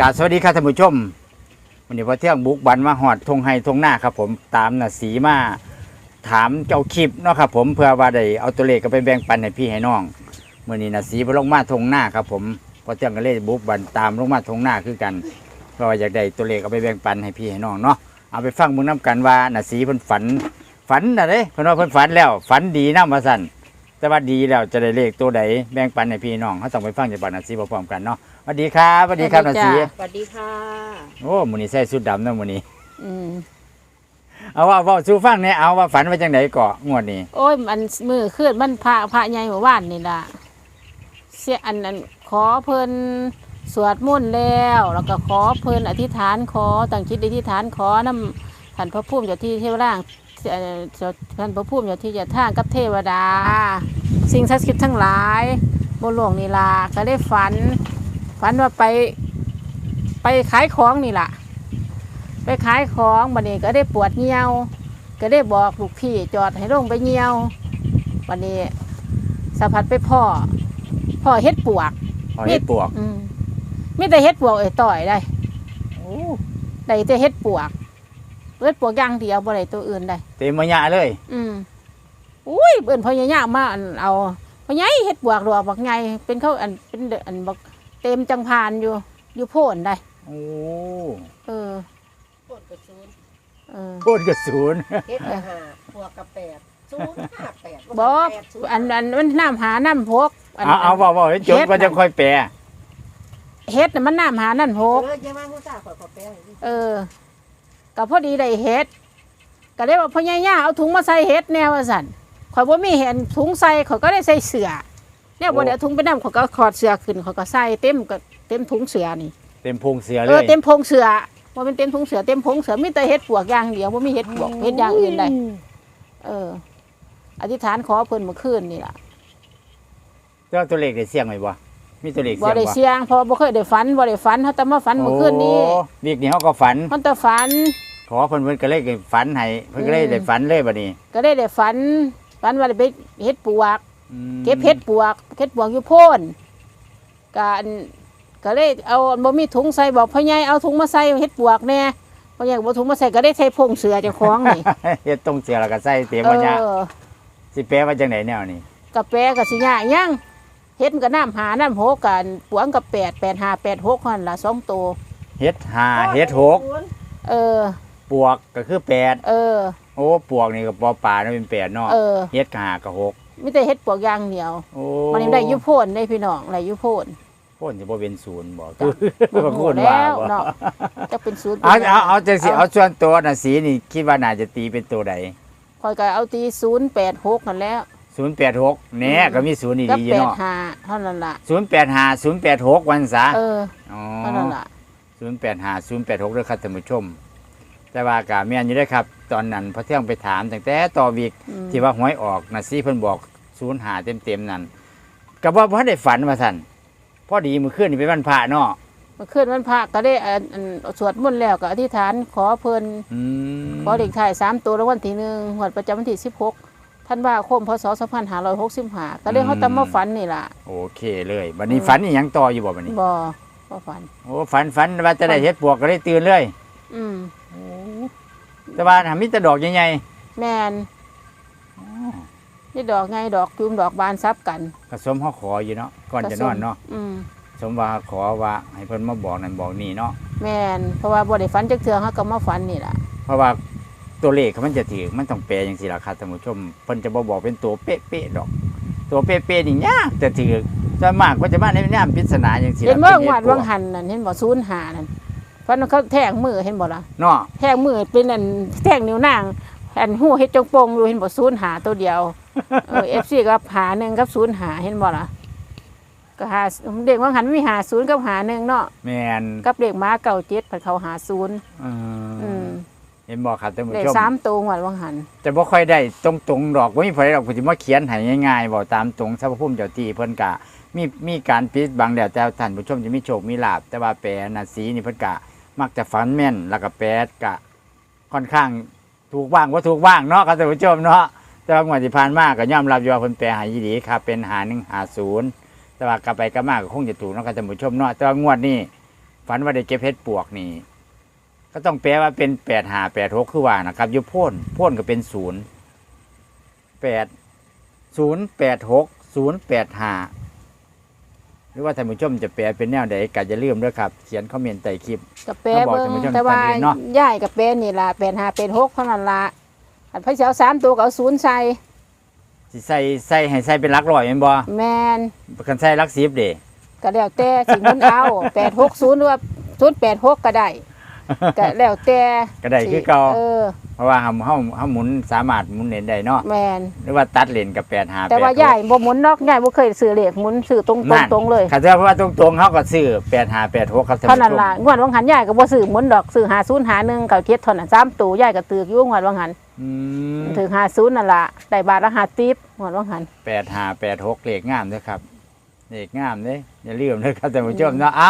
กาสวัสดีครับท่านผู้ชมวันนี้พอเที่ยงบุกบันมาหอดทงไฮทงหน้าครับผมตามน่ะสีมาถามเจ้าคลิปเนาะครับผมเพื่อว่าได้เอาตัวเลขก็ไปแบ่งปันให้พี่ให้น้องเมื่อนี้น่ะสีไปลงมาทงหน้าครับผมพอเที่ยงก็เลยบุกบันตามลงมาทงหน้าคือกันเพราะว่าอยากได้ตัวเลขเอาไปแบ่งปันให้พี่ให้น้องเนาะเอาไปฟังมึงน้กันว่าน่ะสีเพิ่นฝันฝันน่ะเด้เพิ่นว่าเพิ่นฝันแล้ว ฝันดีนำว่าซั่นแต่ว่าดีแล้วจะได้เลขตัวใดแบ่งปันให้พี่น้องเขาต้องไปฟังจากปากน่ะสีพร้อมกันเนาะ วัสดีครับสวัสดีครับน่ะสีสวัสดีค่ะ โอ้มูนี่ใส่สุดดำนะมูนี่อืมเอาว่าเว่าสู้ฟังเนี่ยเอาว่าฝันไว้จังไหนเกาะงวดนี้ โอ้ยมันมือขึ้นมันพระพระใหญ่หมู่บ้านนี่ล่ะเสียอันนั้นขอเพิ่นสวดมนต์แล้ว แล้วก็ขอเพิ่นอธิษฐานขอตั้งจิตอธิษฐานขอนำท่านพระภูมิเจ้าที่เทวร่างเอ่อเจ้าท่านพระภูมิเจ้าที่เจะทางกับเทวดา สิ่งศักดิ์สิทธิ์ทั้งหลายบนหลวงนี่ล่ะก็ได้ฝัน ฝันว่าไป ไปขายของนี่ล่ะ ไปขายของบัดนี้ก็ได้ปวดเงียว ก็ได้บอกลูกพี่จอดให้ลงไปเงียววันนี้สะพัดไปพ่อ พ่อเฮ็ดปวกเอาเห็ดปวกอืมมีแต่เฮ็ดปวกไอ้ต่อยได้โอ้ได้แต่เฮ็ดปวกเฮ็ดปวกอย่างเดียวบ่ได้ตัวอื่นได้เต็มมายะเลย อืมอุ้ยเบิ่นพ่อใหญ่ๆมาอันเอาพ่อใหญ่เฮ็ดปวกดอกบักไงเป็นเขาอันเป็นเดอันบัก เต็มจังพานอยู่ อยู่โพ่นได้ โอ้เออ ปวดกระศูนย์เออ โคตรกระสูนเฮ็ดกระห้าพวกกระแปดศูนย์ห้าแปดบ่ แปดศูย์อันอันมันน้ำหาน้ำพกนเอาเอาเว่าเว่าให้จบเฮ็ดก็จะค่อยแปลเฮ็ดน่ะมันน้ำหานั่นพกเอออย่ามาผู้สาวขอยขอแปลให้ดิเออก็พอดีได้เฮ็ดก็ได้ว่าพ่อใหญ่ย่าเอาถุงมาใส่เฮ็ดแนวว่าสั่นข่อยบ่มีเห็นถุงใส่ข่อยก็ได้ใส่เสื้อ เนี่ยบ่ได้เอาถุงไปนำข่อยก็ขอดเสื้อขึ้นข่อยก็ใส่เต็มก็เต็มถุงเสื้อนี่เต็มพุงเสียเลเออยเต็มพงเสื้อบ่เป็นเต็มถุงเสื้อเต็มพงเสื้อมีแต่เฮ็ดปวกอย่างเดียวบ่มีเฮ็ดปวกเฮ็ดอย่างอื่นได้เออ อธิษฐานขอเพิ่นเมื่อคืนนี่ล่ะเจ้าตัวเลขได้เสียงไหมบ่มีตัวเลขบ่เสียงได้บ่เสียงเพราะบ่เคยได้ฝันบ่ได้ฝันเฮาแต่มาฝันเมื่อคืนนี้โอ้วีกนี้เขาก็ฝัน มันแต่ฝัน ขอเพิ่นเพิ่นก็เลยฝันให้เพิ่นก็เลยอืมได้ฝันเลยบัดนี้ ก็ได้ได้ฝันฝันว่าได้ไปเฮ็ดปวกอืม เก็บเห็ดปวกเห็ดปวกอยู่โพ่นการก็เลยเอาบ่มีถุงใส่บอกพ่อใหญ่เอาถุงมาใส่เห็ดปวกแน่พ่อใหญ่บ่ถุงมาใส่ก็ได้ใส่พงเสือเจ้าของนี่เฮ็ดตรงเสียแล้วก็ใส่เต็มเอมายะอสิแปลว่าจังไหนแนวนี้กะแปก็สิยากยังเฮ็ดมันก็น้ำหาน้ำโหกันปวงกับแปดแปดหาแปดหกหั่นละสองตัวเฮ็ดห้าเฮ็ดหกเออปวกก็คือแปดเออ โอ้ปวกนี่ก็ปอปลาเนาะเป็นแปดเนาะเออเฮ็ดห้าก็หก มีแต่เฮ็ดปวกอย่างเดียวโอ้มันยังได้อยุโพ่นได้พี่น้องได้อยุโพ่น พ่นจะบ่เป็นศูนย์บ่จ้ะ คือบ่คนว่าแล้วบ่เนาะจะเป็นศูนย์ป็นเอาหยังเอาเอาจังสิเอาเอาส่วนตัวน่ะสีนี่คิดว่าน่าจะตีเป็นตัวใดคอยก็เอาตีศูนย์แปดหกนั่นแหล้ว 086แหน่อืมก็มีศูนย์นี่กับดีอยู่แปดเนาะหาเท่านั้นล่ะ 085 086วันซะเอออ๋อ เท่านั้นล่ะ085 086เด้อครับท่านผู้ชม แต่ว่าก็แม่นอยู่เด้อครับ ตอนนั้นพอเที่ยงไปถามตั้งแต่ต่อวีกอืม ที่ว่าหวยออกน่ะสิเพิ่นบอก 05เต็มๆนั่นก็บ่บ่ทันได้ฝันว่าซั่นพอดีมื้อคืนนี่เป็นวันพระเนาะเมื่อคืนวันพระก็ได้อันอันสวดมนต์แล้วก็อธิษฐานขอเพิ่นอืมขอเด็กถ่ายสามตัวรางวัลที่หนึ่งหวดประจำวันที่สิบหกท่านว่าคมพศสองพันห้าร้อยหกสิบห้าก็ได้เขาตามมาฝันนี่ล่ะ โอเคเลยบัดนี้ฝันอีหยังต่ออยู่บ่บัดนี้บ่บ่ฝัน โอ้ฝันฝันว่าจะได้เฮ็ดปวกก็เลยตื่นเลย อืมแต่ว่าหามีแต่ดอกใหญ่แมน นี่ดอกไงดอกจุมดอกบานซับกันๆก็สมเฮาขออยู่เนาะก่อนจะนอนเนาะอืมสมว่าขอว่าให้เพิ่นมาบอกนั่นบอกนี่เนาะแมนเพราะว่าบ่ได้ฝันจักเทื่อเขาก็มาฝันนี่ล่ะเพราะว่าตัวเลขมันจะถือมันต้องแปลจังซี่ล่ะครับท่านผู้ชมเพิ่นจะบ่บอกเป็นตัวเป๊ะๆดอก ตัวเป๊ะๆนี่ยากแต่ถือส่วนมากก็จะมาในแนวปริศนาจังซี่เห็นล่ะว่าป็งวดฮ็ปวังหันนั่นเห็นบ่ศูนย์หานั่นเพราะนั้นเขาแทงมือเห็นบ่ล่ะเนาะแทงมือเป็นอันแทงนิ้วนางอันหูเฮ็ดจงโปงอยู่เห็นบ่ศูนย์หาตัวเดียว เออ FC ก็หาหนึ่งกับศูนย์หาเห็นบ่ล่ะก็หาเด็กว่าหันมีหาศูนย์กับหาหนึ่งเนาะแม่นกับเด็กม้าเก่าเจ็ดผัดเขาหาศูนย์เออออืมเห็นบ่ครับท่านผู้เด็กชมสามตัวหวดวังหันจะบ่ค่อยได้ตรงๆดอกบ่มีไผดอกผมสิมาเขียนให้ง่ายๆบอกตามตรงสรรพภูมิเจ้าที่เพิ่นกะ มีมีการปิดบังแล้วแต่ท่านผู้ชมจะมีโชคมีลาภแต่ว่าแปรน่ะสีนี่เพิ่นกะ มักจะฝันแม่นแล้วก็แปรกะ ค่อนข้างถูกบ้างบ่ถูกบ้างเนาะครับท่านผู้ชมเนาะ แต่ว่างวดที่ผ่านมาก็ยอมรับอยู่ว่าเพิ่นแปลให้ดีครับเป็นหา150แต่ว่ากลับไปกลับมาก็คงจะถูกเนาะครับท่านผู้ชมเนาะแต่ว่างวดนี้ฝันว่าได้เก็บเห็ดปวกนี่ก็ต้องแปลว่าเป็นแปดหาแปดหกคือว่านะครับอยุพ่นพ่นก็เป็นศูนย์แปดศูนย์แปดหกศูนย์แปดห้าหรือว่าท่านผู้ชมจะแปลเป็นแนวใดก็จะเลื่อมด้วยครับเขียนคอมเมนต์ใต้คลิป กับแปรเขาบอกเบิ่งท่านผู้ชมแต่ว่าท่านเห็นเนาะย่ายกับแปรนี่ล่ะแปดห้าเป็นหกเท่านั้นละ อันพระเจ้าสามตัวก็เอาศูนย์ใส่สิใส่ใส่ให้ใส่เป็นหลักร้อยแม่นบ่แมนคันใส่หลักสิบเด้ ก็แล้วแต่สิหมุนเอาแปดหกศูนย์หรือว่าศูนย์แปดหกก็ได้ก็แล้วแต่ก็ได้คือเก่า เออ เพราะว่าเฮาเฮาเฮาหมุนสามารถหมุนเล่นได้เนาะแมน หรือว่าตัดเลนกับแปดหาแต่ว่าย่ายบ่หมุนนอกย่ายบ่เคยซื้อเลขหมุนซื้อตรงตรงตรงเลยคันเพราะว่าตรงๆเขาก็ซื้อแปดหาแปดหกครับท่านเท่าผู้นั้นชมล่ะงวดวังหันย่ายก็บ่ซื้อหมุนดอกซื้อหาศูนย์หาหนึ่งกับเทียเท่านั้นสามตัวย่ายก็ตือกอยู่งวดวังหันอืม ถึงหาศูนย์นั่นล่ะได้บาทละหาติบงวดวังหันแปดหาแปดหกเลขงามเด้อครับเลขงามเด้อย่าลืมเด้อครับท่านผู้ชมเนาะเอา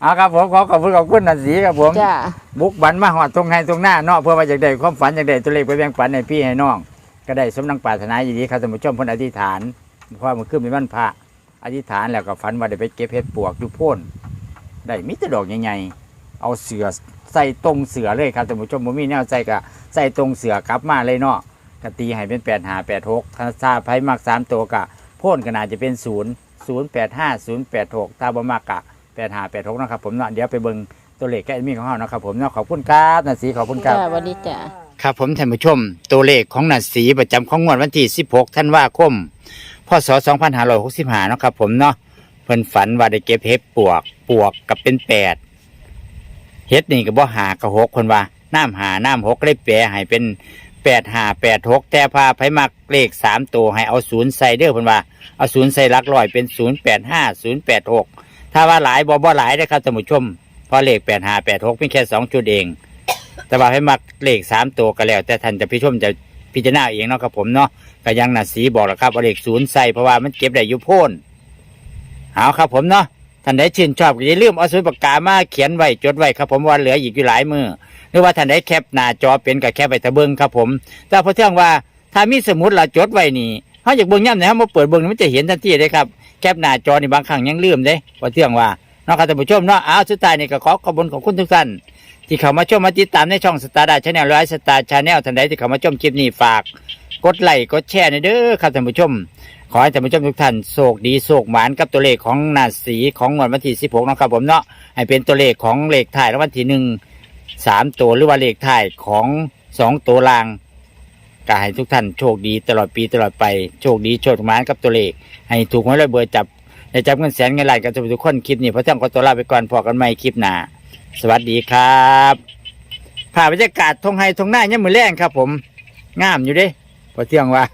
เอาครับผมขอขอบคุณขอบคุณนันสีครับผมจ้าบุกบันมาหอดตรงให้ตรงหน้าเนาะเพื่อว่าอยากได้ความฝันอยากได้ตัวเลขไปแบ่งปันให้พี่ให้น้อง ก็ได้สมนังปรารถนาอย่างนี้ครับท่านผู้ชมเพิ่นอธิษฐานเพราะว่ามันขึ้นเป็นวันพระอธิษฐานแล้วก็ฝันว่าได้ไปเก็บเห็ดปวกอยู่โพ่นได้มิตรดอกใหญ่ๆเอาเสือ ใส่ตรงเสือเลยครับท่านผู้ชมบ่มีแนวใส่ก็ใส่ตรงเสือกลับมาเลยเนาะก็ตีให้เป็นแปดหาแปดหกถ้าซาไพ่มักสามตัวกะโพ่นก็น่าจะเป็นศูนย์ศูนย์แปดห้าศูนย์แปดหกถ้าบ่มากกะแปดหาแปดหกนะครับผมเนาะเดี๋ยวไปเบิ่งตัวเลขแกแอดมินของเรานะครับผมเนาะขอบคุณครับนาสีขอบคุณครับ จ้าสวัสดีจ้า ครับผมท่านผู้ชม ตัวเลขของนัดสีประจำของงวดวันที่ 16 ธันวาคม พศ 2565เนาะครับผมเนาะเพิ่นฝันว่าได้เก็บเห็ดปวก ปวกกับเป็นแปด เห็ดนี่ก็บ่หากระหกคนว่าน้ำหาน้ำหกเลยแปลให้เป็นแปดหาแปดหกแต่พาไผมักเลขสามตัวให้เอาศูนย์ใส่เด้อเพิ่นว่าเอาศูนย์ใส่ลักร้อยเป็นศูนย์แปดห้าศูนย์แปดหกถ้าว่าหลายบ่บ่หลายนะครับท่านผู้ชมเพราะเลขแปดหาแปดหกเป็นแค่สองจุดเอง แต่ว่าให้มักเลขสามตัวก็แล้ว แต่ท่านจะพิชมจะพิจารณาเองเนาะครับผมเนาะก็ยังหนาสีบอกแล้วครับว่าเลขศูนย์ใส่เพราะว่ามันเก็บได้อยู่โพ่นเอาครับผมเนาะ ท่านใดชื่นชอบก็อย่าลืมเอาสมุดปากกามาเขียนไว้จดไว้ครับผมว่าเหลืออีกอยู่หลายมือหรือว่าท่านใดแคปหน้าจอเป็นกับแคปไปตะเบิงครับผม แต่พอเที่ยงว่าถ้ามีสมุดเราจดไว้นี่เขาอยากเบิ้งย่ำไหนเขามาเปิดเบิ้งมันจะเห็นทันทีเลยครับแคปหน้าจอนี่บางครั้งยังลืมเลยพอเที่ยงว่าเนาะครับท่านผู้ชมเนาะเอาสุดท้ายนี่ก็ขอขอบคุณของคุณทุกท่าน ที่เขามาชมมาติดตามในช่องสตาร์ดาชาแนลร้อยสตาร์ชาแนลท่านใดที่เขามาชมคลิปนี้ฝาก กดไลค์กดแชร์ในอยเด้อครับท่านผู้ชม ขอให้ท่านผู้ชมทุกท่านโชคดีโชคหมานกับตัวเลขของนาสีของงวดวันที่16นะครับผมเนาะให้เป็นตัวเลขของเลขถ่ายรางวัลที่หนึ่งสามตัวหรือว่าเลขถ่ายของสองตัวล่างก็ให้ทุกท่านโชคดีตลอดปีตลอดไปโชคดีโชคหมานกับตัวเลข ให้ถูกหวยรวยเบอร์จับได้จับเงินแสนเงินล้านกันทุกคนคลิปนี้เพราะต้องขอตัวลาไปก่อนพอกันใหม่คลิปหน้า สวัสดีครับผ่าบรรยากาศทงไฮทงหน้าเนี่ยมมือแรงครับ ผม งามอยู่เด้พอเที่ยงว่า